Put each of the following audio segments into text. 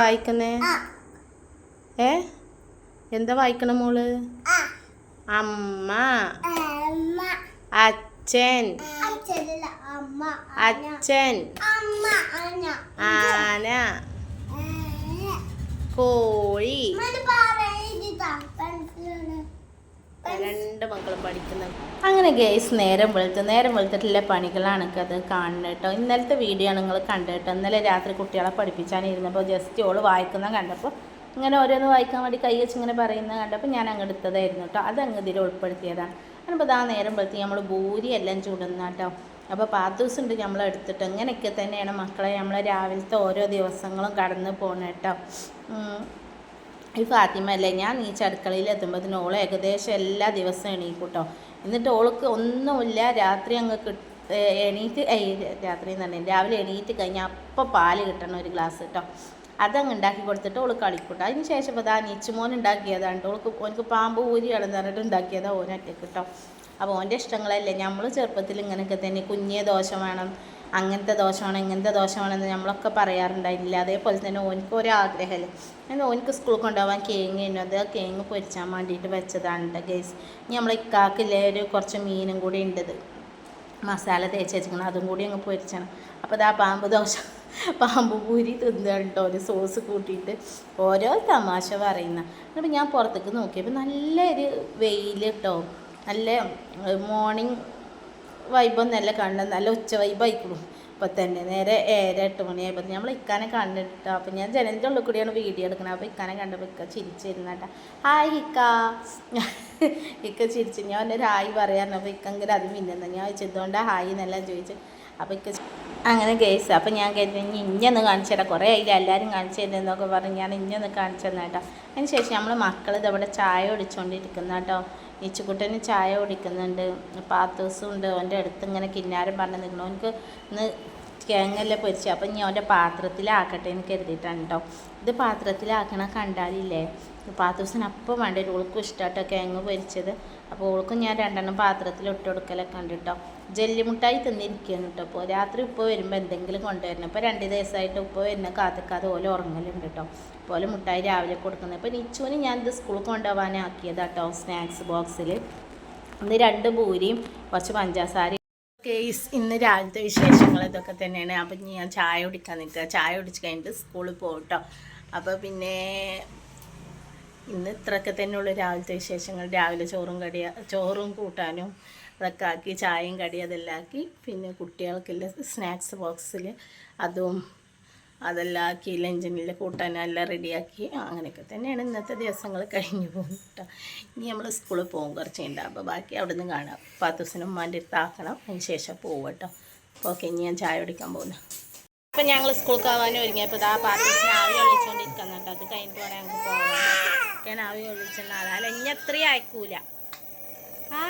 വായിക്കുന്നേ? ഏ? എന്താ വായിക്കണ മോൾ? അമ്മ. അച്ഛൻ. അച്ഛൻ. ആന. കോഴി. രണ്ട് മക്കളും പഠിക്കുന്നത് അങ്ങനെ ഗേസ് നേരം വെളുത്തു നേരം വെളുത്തിട്ടുള്ള പണികളാണ് അത് കാണുന്നത് കേട്ടോ. ഇന്നലത്തെ വീഡിയോ നിങ്ങൾ കണ്ടത് കേട്ടോ. ഇന്നലെ രാത്രി കുട്ടികളെ പഠിപ്പിച്ചാനിരുന്നപ്പോൾ ജസ്റ്റ് ഓൾ വായിക്കുന്ന കണ്ടപ്പോൾ ഇങ്ങനെ ഓരോന്ന് വായിക്കാൻ വേണ്ടി കൈ വെച്ച് ഇങ്ങനെ പറയുന്നത് കണ്ടപ്പോൾ ഞാൻ അങ്ങ് എടുത്തതായിരുന്നു കേട്ടോ. അത് അങ്ങ് ഇതിൽ ഉൾപ്പെടുത്തിയതാണ്. അപ്പോൾ ഇതാ നേരം വെളുത്തി നമ്മൾ ഭൂരി എല്ലാം ചൂടുന്ന കേട്ടോ. അപ്പോൾ പാത്തൂസ് ഉണ്ട് നമ്മൾ എടുത്തിട്ട്. ഇങ്ങനെയൊക്കെ തന്നെയാണ് മക്കളെ നമ്മൾ രാവിലത്തെ ഓരോ ദിവസങ്ങളും കടന്നു പോകുന്നത് കേട്ടോ. ഈ ഫാത്തിമ അല്ലേ ഞാൻ നീ അടുക്കളയിൽ എത്തുമ്പോഴത്തേന് ഓൾ ഏകദേശം എല്ലാ ദിവസവും എണീക്കൂട്ടോ. കേട്ടോ എന്നിട്ട് ഓൾക്ക് ഒന്നുമില്ല രാത്രി അങ്ങ് എണീറ്റ് രാത്രി എന്ന് പറഞ്ഞാൽ രാവിലെ എണീറ്റ് കഴിഞ്ഞാൽ അപ്പം പാൽ കിട്ടണം ഒരു ഗ്ലാസ് കേട്ടോ അതങ്ങ് ഉണ്ടാക്കി കൊടുത്തിട്ട് ഓൾ കളിക്കൂട്ടോ. അതിന് ശേഷം ഇപ്പോൾ ദാ നീച്ചുമോൻ ഉണ്ടാക്കിയതാണ് ഓൾക്ക് ഓനക്ക് പാമ്പ് ഊരി പറഞ്ഞിട്ട് ഉണ്ടാക്കിയതാണ് ഓനൊറ്റ കേട്ടോ അപ്പോൾ ഓന്റെ ഇഷ്ടങ്ങളല്ലേ നമ്മൾ ചെറുപ്പത്തിൽ ഇങ്ങനെയൊക്കെ തന്നെ കുഞ്ഞിയ ദോശ വേണം അങ്ങനത്തെ ദോഷമാണ് ഇങ്ങനത്തെ ദോഷമാണെന്ന് നമ്മളൊക്കെ പറയാറുണ്ടായില്ല അതേപോലെ തന്നെ ഓനിക്ക് ഒരു ആഗ്രഹമല്ലേ. അങ്ങനെ ഓനിക്ക് സ്കൂളിൽ കൊണ്ടുപോകാൻ കേങ്ങ് തന്നെ അത് ആ കേങ്ങ് പൊരിച്ചാൻ വേണ്ടിയിട്ട് വെച്ചതാണ് ഗൈസ് ഇനി നമ്മൾ ഇക്കാക്കില്ലേ ഒരു കുറച്ച് മീനും കൂടി ഉണ്ടത് മസാല തേച്ച് വെച്ചിരിക്കണം അതും കൂടി അങ്ങ് പൊരിച്ചാണ്. അപ്പോൾ ഇതാ പാമ്പ് ദോശ. പാമ്പ് പൂരി തിന്നുണ്ടോ ഒരു സോസ് കൂട്ടിയിട്ട് ഓരോ തമാശ പറയുന്ന. അപ്പോൾ ഞാൻ പുറത്തേക്ക് നോക്കിയപ്പോൾ നല്ലൊരു വെയിൽ കേട്ടോ നല്ല മോർണിംഗ് വൈബൊന്നല്ല കാണുന്നത് നല്ല ഉച്ച വൈബായിക്കുള്ളൂ അപ്പോൾ തന്നെ നേരെ ഏഴര എട്ട് മണിയായപ്പോൾ നമ്മൾ ഇക്കാനെ കണ്ടിട്ടോ. അപ്പോൾ ഞാൻ ജനലിന്റെ ഉള്ളിൽ കൂടിയാണ് വീഡിയോ എടുക്കുന്നത് അപ്പോൾ ഇക്കാനെ കണ്ടപ്പോൾ ഇക്ക ചിരിച്ചിരുന്ന കേട്ടോ ഹായ് ഇക്ക. ഇക്ക ചിരിച്ച്. ഞാൻ ഒരു ഹായ് പറയാറുണ്ട്. അപ്പോൾ ഇക്കെങ്കിലും അത് മിന്നുന്നു. ഞാൻ ചോദിച്ചതുകൊണ്ട് ഹായ് എന്നെല്ലാം ചോദിച്ചു. അപ്പോൾ ഇക്ക അങ്ങനെ കേസ് അപ്പോൾ ഞാൻ കരുതി ഇനി ഇഞ്ഞൊന്ന് കാണിച്ചു തരാം. കുറേ ആയില്ല? എല്ലാവരും കാണിച്ചു തരുന്നതെന്നൊക്കെ പറഞ്ഞ് ഞാൻ ഇഞ്ഞൊന്ന് കാണിച്ചു തന്നെ കേട്ടോ അതിന് ശേഷം നമ്മൾ മക്കൾ ഇതവിടെ ചായ ഒടിച്ചുകൊണ്ടിരിക്കുന്ന കേട്ടോ ഇച്ചുകുട്ടന് ചായ കുടിക്കുന്നുണ്ട്. പാത്തൂസും ഉണ്ട് അവന്റെ അടുത്ത് ഇങ്ങനെ കിന്നാരം പറഞ്ഞു നിൽക്കണം എനിക്ക് ഇന്ന് കേങ്ങല്ല പൊരിച്ച്. അപ്പം ഇനി അവന്റെ പാത്രത്തിലാക്കട്ടെ എന്ന് കരുതിയിട്ടാണ് കേട്ടോ ഇത് പാത്രത്തിലാക്കണ കണ്ടാലില്ലേ? പാത്തൂസിന് അപ്പം വേണ്ട. ഒരു ഓൾക്കും ഇഷ്ടമായിട്ടോ കിഴങ്ങ് പൊരിച്ചത്. അപ്പോൾ ഓൾക്കും ഞാൻ രണ്ടെണ്ണം പാത്രത്തിൽ ഇട്ട് കൊടുക്കലൊക്കെ ഉണ്ട് കേട്ടോ ജെല്ലിമുട്ടായി തിന്നിരിക്കുകയാണ് കേട്ടോ. അപ്പോൾ രാത്രി ഉപ്പ് വരുമ്പോൾ എന്തെങ്കിലും കൊണ്ടുവരണം. ഇപ്പോൾ രണ്ട് ദിവസമായിട്ട് ഉപ്പ് വരുന്ന കാത്തക്കാതെ ഓല ഉറങ്ങലുണ്ട് കേട്ടോ. പോലെ മുട്ടായി രാവിലെ കൊടുക്കുന്നത്. അപ്പോൾ നിച്ചുവിന് ഞാൻ ഇത് സ്കൂളിൽ കൊണ്ടുപോകാനാക്കിയതാട്ടോ സ്നാക്സ് ബോക്സിൽ ഇന്ന് രണ്ട് പൂരിയും കുറച്ച് പഞ്ചസാരയും. കേസ് ഇന്ന് രാവിലത്തെ വിശേഷങ്ങൾ ഇതൊക്കെ തന്നെയാണ്. അപ്പം ഞാൻ ചായ കുടിക്കാൻ നിൽക്കുക. ചായ കുടിച്ച് കഴിഞ്ഞിട്ട് സ്കൂളിൽ പോകും അപ്പോൾ പിന്നെ ഇന്ന് ഇത്രയൊക്കെ തന്നെയുള്ളൂ രാവിലത്തെ വിശേഷങ്ങൾ. രാവിലെ ചോറും കടിയ ചോറും കൂട്ടാനും അതൊക്കെ ആക്കി ചായയും കടി അതെല്ലാം ആക്കി പിന്നെ കുട്ടികൾക്കുള്ള സ്നാക്സ് ബോക്സിൽ അതും അതെല്ലാം ആക്കി ലഞ്ചിനിൽ കൂട്ടാനും എല്ലാം റെഡിയാക്കി. അങ്ങനെയൊക്കെ തന്നെയാണ് ഇന്നത്തെ ദിവസങ്ങൾ കഴിഞ്ഞു പോകുന്നത് ഇനി നമ്മൾ സ്കൂളിൽ പോകും കുറച്ച് അപ്പോൾ ബാക്കി അവിടെ നിന്ന് കാണാം പാത്തൂസിനും ഉമ്മാന്റെ അടുത്ത് ആക്കണം. അതിന് ശേഷം പോകും കേട്ടോ. ഓക്കെ ഇനി ഞാൻ ചായ കുടിക്കാൻ പോകുന്നു. അപ്പം ഞങ്ങൾ സ്കൂളിൽ പോകാനും ഒരുങ്ങിയപ്പോൾ ആ പാത്തൂസിനെ ആവി ഒളിച്ചുകൊണ്ടിരിക്കുന്നു കേട്ടോ. അത് കഴിഞ്ഞിട്ട് വേണം ഞങ്ങൾക്ക് ഞാൻ ആവി ഒളിച്ചെന്ന അല്ല ഇനി അത്രയും അയക്കൂല ഞങ്ങൾ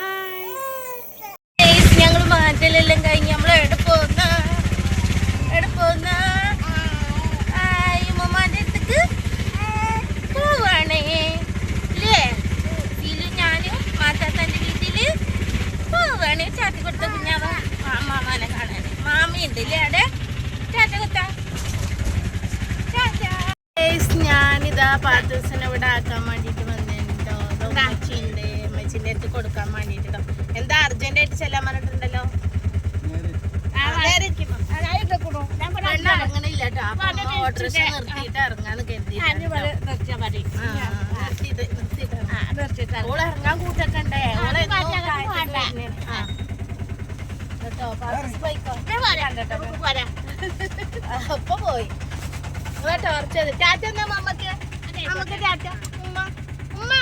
മാറ്റലെല്ലാം കഴിഞ്ഞ് നമ്മൾ എവിടെ പോകുന്ന എവിടെ പോകുന്ന ഉമ്മമാന്റെ അടുത്തേക്ക് പോവാണേ. ഇല്ലേ? ഇതിൽ ഞാനും മാറ്റാത്തന്റെ വീട്ടിൽ പോവാണേ. ചാറ്റി കൊടുത്ത കുഞ്ഞാവ മാമാനെ കാണാൻ മാമിയുണ്ട് ഇല്ലേ അവിടെ? ചാറ്റ കൊത്താ ഞാനിതാ പാത്തൂസിനെ ഇവിടെ ആക്കാൻ വേണ്ടിയിട്ട് വന്നിട്ടുണ്ടോ? ഉമ്മച്ചിണ്ട് ഉമ്മച്ചിന്റെ അടുത്ത് കൊടുക്കാൻ വേണ്ടിയിട്ട് ട്ടോ. എന്താ അർജന്റായിട്ട് ചെല്ലാൻ പറഞ്ഞിട്ടുണ്ടല്ലോ? ഇറങ്ങണില്ല കേട്ടോ അപ്പൊ ഓട്ടോറിക്ഷ നിർത്തിയിട്ട് ഇറങ്ങാന്ന് കരുതി ഓൾ ഇറങ്ങാൻ കൂട്ടക്കണ്ടേ? ഓളെ എന്നോ കായത്തിന് വരുന്നേണ്. ആ. കേട്ടോ പോയിക്കോ. അപ്പൊ പോയി. നിങ്ങളെ ടോർച്ച് ചെയ്ത്. ടാറ്റ എന്നാ മമ്മക്ക് നമുക്ക് ടാറ്റ. ഉമ്മ. ഉമ്മ.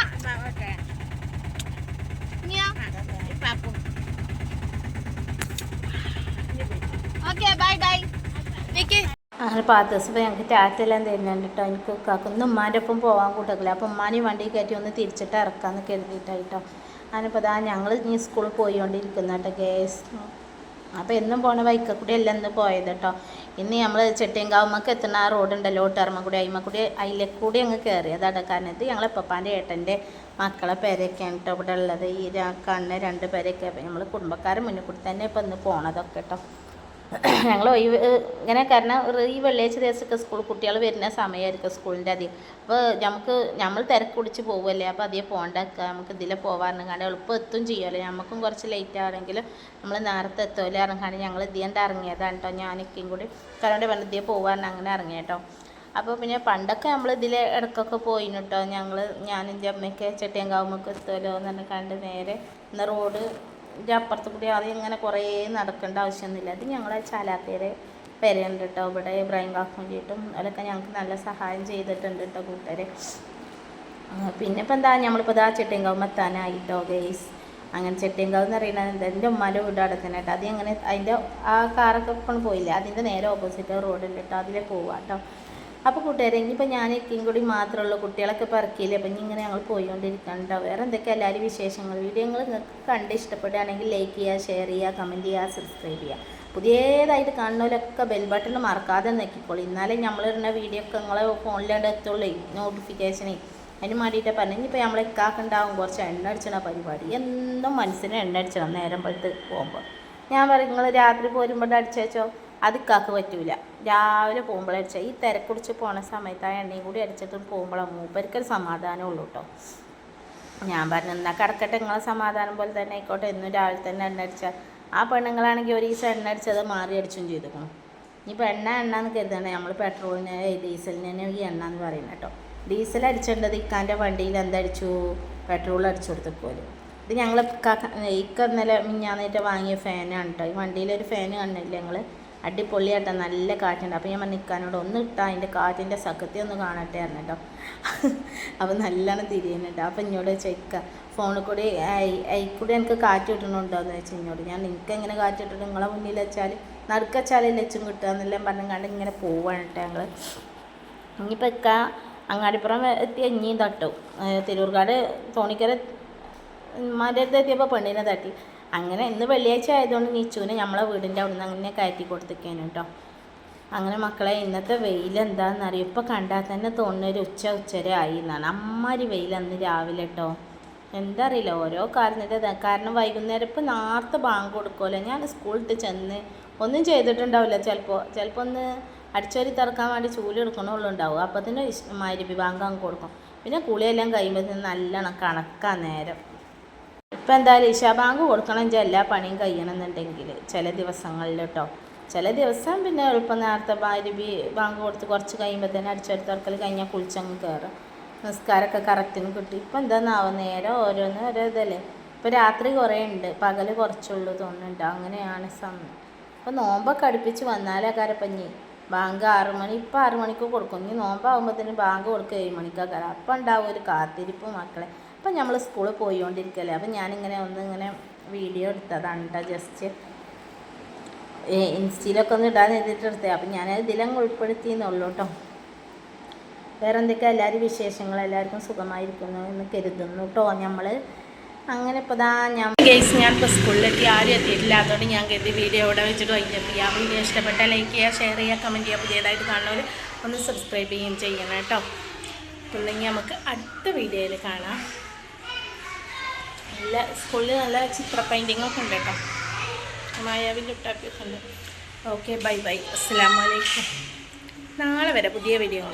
Okay bye bye. നിക്ക് അങ്ങനെ പത്ത് ദിവസം ഇപ്പോൾ ഞങ്ങൾക്ക് ടാറ്റെല്ലാം തരുന്നുണ്ട് കേട്ടോ എനിക്ക് കാക്കുന്ന ഉമ്മാന്റെ ഒപ്പം പോകാൻ കൂട്ടക്കില്ല അപ്പോൾ ഉമ്മാനെയും വണ്ടി കയറ്റി ഒന്ന് തിരിച്ചിട്ട് ഇറക്കാമെന്ന് കരുതിയിട്ടാണ് കേട്ടോ അതിനിപ്പോൾ അതാ ഞങ്ങൾ ഇനി സ്കൂളിൽ പോയിക്കൊണ്ടിരിക്കുന്ന കേട്ടോ ഗ്യാസ് അപ്പോൾ എന്നും പോണ ബൈക്കിൽ അല്ല ഇന്ന് പോയത് കേട്ടോ ഇന്ന് നമ്മൾ ചെട്ടിയങ്കാവുമ്മക്ക് എത്തുന്ന ആ റോഡ് ഉണ്ടല്ലോ ഓട്ടർമ്മ കൂടി അയിമ കൂടി അതിലെ കൂടി അങ്ങ് കയറിയതാണ് കാരണം ഇത് ഞങ്ങളെ പപ്പാന്റെ ഏട്ടന്റെ മക്കളെ പേരൊക്കെയാണ് കേട്ടോ ഇവിടെ ഉള്ളത് ഈ കണ്ണ് രണ്ട് പേരൊക്കെ നമ്മൾ കുടുംബക്കാരെ മുന്നിൽ കൂടി തന്നെ ഇപ്പം ഇന്ന് പോണതൊക്കെ കേട്ടോ ഞങ്ങൾ ഒഴിവ് ഇങ്ങനെ കാരണം ഈ വെള്ളിയാഴ്ച ദിവസമൊക്കെ സ്കൂൾ കുട്ടികൾ വരുന്ന സമയമായിരിക്കും സ്കൂളിന്റെ അധികം. അപ്പോൾ നമുക്ക് നമ്മൾ തിരക്ക് പിടിച്ച് പോകുമല്ലേ അപ്പോൾ അധികം പോകണ്ടാക്കുക നമുക്ക് ഇതിലെ പോകാറുണ്ട് എളുപ്പം എത്തും ചെയ്യുമല്ലോ നമുക്കും കുറച്ച് ലേറ്റ് ആണെങ്കിലും നമ്മൾ നേരത്തെ എത്തുമല്ലോ ഇറങ്ങാണ്ട് ഞങ്ങൾ ഇതിയണ്ട് ഇറങ്ങിയതാണ് കേട്ടോ ഞാനൊക്കെയും കൂടി കാരണം പറഞ്ഞ ഇതിയെ പോകാറുണ്ട് അങ്ങനെ ഇറങ്ങിയ അപ്പോൾ പിന്നെ പണ്ടൊക്കെ നമ്മൾ ഇതിൽ ഇടക്കൊക്കെ പോയിന് കേട്ടോ ഞങ്ങൾ ഞാൻ എന്റെ അമ്മയ്ക്ക് ചെട്ടിയങ്കാവുമ്പൊക്കെ എത്തുമല്ലോ എന്ന് പറഞ്ഞ് കണ്ട് നേരെ ഇന്ന് റോഡ് ഇതിന്റെ അപ്പുറത്ത് കൂടി ആദ്യം ഇങ്ങനെ കുറേ നടക്കേണ്ട ആവശ്യമൊന്നുമില്ല. അത് ഞങ്ങളെ ചാലാത്തേരെ പെരയുണ്ട് കേട്ടോ ഇവിടെ ഇബ്രാഹിം കാക്കുണ്ടിയിട്ടും അതിലൊക്കെ ഞങ്ങൾക്ക് നല്ല സഹായം ചെയ്തിട്ടുണ്ട് കേട്ടോ കൂട്ടരെ പിന്നെ ഇപ്പം എന്താ? നമ്മളിപ്പോൾ ഇതാ ചെട്ടിയങ്കാവ് എത്താനായിട്ടോ ഗെയ്സ് അങ്ങനെ ചെട്ടിയങ്കാവ് എന്ന് പറയുന്നത് എന്താ? എന്റെ ഉമ്മാന്റെ വീട് അവിടെ കേട്ടോ അത് അതിന്റെ ആ കാറൊക്കെ കൊണ്ട് പോയില്ലേ? അതിന്റെ നേരെ ഓപ്പോസിറ്റ് റോഡുണ്ട് കേട്ടോ അതിലേ പോവാം കേട്ടോ അപ്പോൾ കൂട്ടുകാരെ ഇനിയിപ്പോൾ ഞാൻ എക്കും കൂടി മാത്രമുള്ളൂ കുട്ടികളൊക്കെ പറക്കിയില്ലേ അപ്പം ഇനി ഇങ്ങനെ ഞങ്ങൾ പോയിക്കൊണ്ടിരിക്കണ്ട വേറെ എന്തൊക്കെ എല്ലാവരും വിശേഷങ്ങൾ? വീഡിയോ നിങ്ങൾക്ക് കണ്ട് ഇഷ്ടപ്പെടുകയാണെങ്കിൽ ലൈക്ക് ചെയ്യുക ഷെയർ ചെയ്യുക കമന്റ് ചെയ്യുക സബ്സ്ക്രൈബ് ചെയ്യുക. പുതിയതായിട്ട് കാണുന്നവരൊക്കെ ബെൽ ബട്ടൺ മറക്കാതെ നോക്കിക്കോളൂ. എന്നാലേ നമ്മളിടുന്ന വീഡിയോ ഒക്കെ നിങ്ങളെ ഫോണിലേണ്ട എത്തുള്ളൂ നോട്ടിഫിക്കേഷനേ അതിന് വേണ്ടിയിട്ട് പറഞ്ഞു ഇനിയിപ്പോൾ നമ്മളെ ഇക്കാക്കുണ്ടാവും കുറച്ച് എണ്ണ അടിച്ചണ പരിപാടി. എന്നും മനസ്സിന് എണ്ണ അടിച്ചണം നേരം പോലത്ത് പോകുമ്പോൾ ഞാൻ പറയും നിങ്ങൾ രാത്രി പോരുമ്പോൾ അടിച്ചേച്ചോ അത് ഇക്കാക്ക് പറ്റൂല. രാവിലെ പോകുമ്പോൾ അടിച്ചാൽ ഈ തിരക്കുടിച്ച് പോണ സമയത്ത് ആ എണ്ണയും കൂടി അടിച്ചിട്ടും പോകുമ്പോഴാണ് മൂപ്പർക്കൊരു സമാധാനം ഉള്ളൂ കേട്ടോ ഞാൻ പറഞ്ഞു എന്നാൽ കിടക്കട്ടെ നിങ്ങളെ സമാധാനം പോലെ തന്നെ ആയിക്കോട്ടെ. എന്നും രാവിലെ തന്നെ എണ്ണ അടിച്ചാൽ ആ പെണ്ണുങ്ങളാണെങ്കിൽ ഒരു ദിവസം എണ്ണ അടിച്ചത് മാറി അടിച്ചും ചെയ്തിരിക്കണം ഇനിയിപ്പോൾ എണ്ണ എണ്ണ എന്ന് നമ്മൾ പെട്രോളിന് ഡീസലിന് ഈ എണ്ണ എന്ന് പറയുന്നത് കേട്ടോ ഡീസൽ അടിച്ചേണ്ടത് ഇക്കാന്റെ വണ്ടിയിൽ എന്തടിച്ചു പെട്രോൾ അടിച്ചു കൊടുത്തേക്കോലും ഇത് ഞങ്ങൾ ഇക്ക ഇന്നലെ വാങ്ങിയ ഫാനാണ് കേട്ടോ ഈ വണ്ടിയിലൊരു ഫാൻ കണ്ടില്ല ഞങ്ങൾ അടിപൊളിയാട്ടോ നല്ല കാറ്റുണ്ട്. അപ്പോൾ ഞാൻ നിൽക്കാനോട് ഒന്ന് ഇട്ടാൽ അതിന്റെ കാറ്റിന്റെ സഖത്തി ഒന്ന് കാണട്ടെ ആയിരുന്നു അപ്പോൾ നല്ലോണം തിരിയുന്നുണ്ട് അപ്പോൾ ഇങ്ങോട്ട് ചോദിക്കുക ഫോണിൽ കൂടി കൂടി എനിക്ക് കാറ്റ് കിട്ടണുണ്ടോ? എന്ന് വെച്ചാൽ ഇങ്ങോട്ട് ഞാൻ നിങ്ങൾക്ക് എങ്ങനെ കാറ്റ് കിട്ടും? നിങ്ങളെ മുന്നിൽ വെച്ചാൽ നടുക്കച്ചാലും ലച്ചും കിട്ടുക എന്നെല്ലാം പറഞ്ഞുകൊണ്ട് ഇങ്ങനെ പോവാണ് കേട്ടോ ഞങ്ങൾ ഇനിയിപ്പോൾ ഇക്ക അങ്ങാടിപ്പുറം എത്തി ഇനിയും തട്ടും. തിരൂർക്കാട് തോണിക്കര മരത്തെത്തിയപ്പോൾ പെണ്ണിനെ തട്ടി. അങ്ങനെ ഇന്ന് വെള്ളിയാഴ്ച ആയതുകൊണ്ട് നീച്ചുവിനെ നമ്മളെ വീടിന്റെ അവിടെ നിന്ന് അങ്ങനെ കയറ്റി കൊടുത്തിരിക്കാനും കേട്ടോ അങ്ങനെ മക്കളെ ഇന്നത്തെ വെയിൽ എന്താണെന്നറിയും ഇപ്പോൾ കണ്ടാൽ തന്നെ തോന്നുന്നൊരു ഉച്ച ഉച്ചര ആയി എന്നാണ്. അമ്മാരി വെയിൽ അന്ന് രാവിലെ കേട്ടോ എന്താ അറിയില്ല ഓരോ കാരണത്തിന്റെ കാരണം വൈകുന്നേരം ഇപ്പോൾ നേരത്തെ ബാങ്ക് കൊടുക്കുമല്ലോ ഞാൻ സ്കൂളിൽ ചെന്ന് ഒന്നും ചെയ്തിട്ടുണ്ടാവില്ല. ചിലപ്പോൾ ചിലപ്പോൾ ഒന്ന് അടിച്ചോരി തറക്കാൻ വേണ്ടി ചൂൽ എടുക്കണുള്ളൂ ഉണ്ടാവും അപ്പോൾ തന്നെ മരുഭി ബാങ്ക് അങ്ങ് കൊടുക്കും. പിന്നെ കുളിയെല്ലാം കഴിയുമ്പോൾ നല്ലോണം കണക്കാ നേരം. ഇപ്പം എന്തായാലും ഇഷാ ബാങ്ക് കൊടുക്കണം വെച്ചാൽ എല്ലാ പണിയും കഴിയണമെന്നുണ്ടെങ്കിൽ ചില ദിവസങ്ങളിൽ കേട്ടോ ചില ദിവസം പിന്നെ എളുപ്പം നേരത്തെ ഭാര്യ ബാങ്ക് കൊടുത്ത് കുറച്ച് കഴിയുമ്പോൾ തന്നെ അടിച്ചെടുത്തറക്കൽ കഴിഞ്ഞാൽ കുളിച്ചങ്ങ് കയറും നിസ്കാരമൊക്കെ കറക്റ്റിന് കിട്ടും. ഇപ്പം എന്താണെന്നാവും നേരെ ഓരോന്ന് ഓരോ ഇതല്ലേ. ഇപ്പോൾ രാത്രി കുറേ ഉണ്ട്. പകൽ കുറച്ചുള്ളൂ തോന്നുന്നുണ്ട്. അങ്ങനെയാണ് സമയം അപ്പോൾ നോമ്പൊക്കെ അടുപ്പിച്ച് വന്നാലേ കരപ്പഞ്ഞി ബാങ്ക് ആറ് മണി ഇപ്പം ആറ് മണിക്ക് കൊടുക്കും. ഇനി നോമ്പാകുമ്പോൾ തന്നെ ബാങ്ക് കൊടുക്കുക ഏഴ് മണിക്കാക്കാറ് അപ്പം ഉണ്ടാവും ഒരു കാത്തിരിപ്പ് മക്കളെ. അപ്പം നമ്മൾ സ്കൂളിൽ പോയിക്കൊണ്ടിരിക്കല്ലേ അപ്പം ഞാനിങ്ങനെ ഒന്ന് ഇങ്ങനെ വീഡിയോ എടുത്തതാണ് കേട്ടോ ജസ്റ്റ് ഇൻസ്റ്റയിലൊക്കെ ഒന്ന് ഇടാൻ എഴുതിയിട്ട് അപ്പം ഞാൻ ഇതിലങ്ങ് ഉൾപ്പെടുത്തിയെന്നുള്ളൂ കേട്ടോ വേറെ എന്തൊക്കെയാണ് എല്ലാവരും വിശേഷങ്ങൾ? എല്ലാവർക്കും സുഖമായിരിക്കുന്നു എന്ന് കരുതുന്നു കേട്ടോ നമ്മൾ അങ്ങനെ ഇപ്പോൾ ദാ ഞാൻ ഗേസ് ഞാൻ ഇപ്പോൾ സ്കൂളിലെത്തി ആരും എത്തിയിട്ടില്ല. അതുകൊണ്ട് ഞാൻ കരുതി വീഡിയോ ഇവിടെ വെച്ചിട്ട് വൈകിട്ട് ആ വീഡിയോ ഇഷ്ടപ്പെട്ട ലൈക്ക് ചെയ്യുക ഷെയർ ചെയ്യുക കമന്റ് ചെയ്യുക പുതിയതായിട്ട് കാണുന്നവർ ഒന്ന് സബ്സ്ക്രൈബ് ചെയ്യുകയും ചെയ്യണം കേട്ടോ അപ്പം നമുക്ക് അടുത്ത വീഡിയോയിൽ കാണാം. നല്ല സ്കൂളിൽ നല്ല ചിത്ര പെയിന്റിങ്ങൊക്കെ ഉണ്ട് കേട്ടോ. മായാവിന്റെ ലുട്ടാപ്പിയൊക്കെ ഉണ്ട്. ഓക്കെ ബൈ ബൈ അസ്സാം വലൈക്കും നാളെ വരെ പുതിയ വീഡിയോ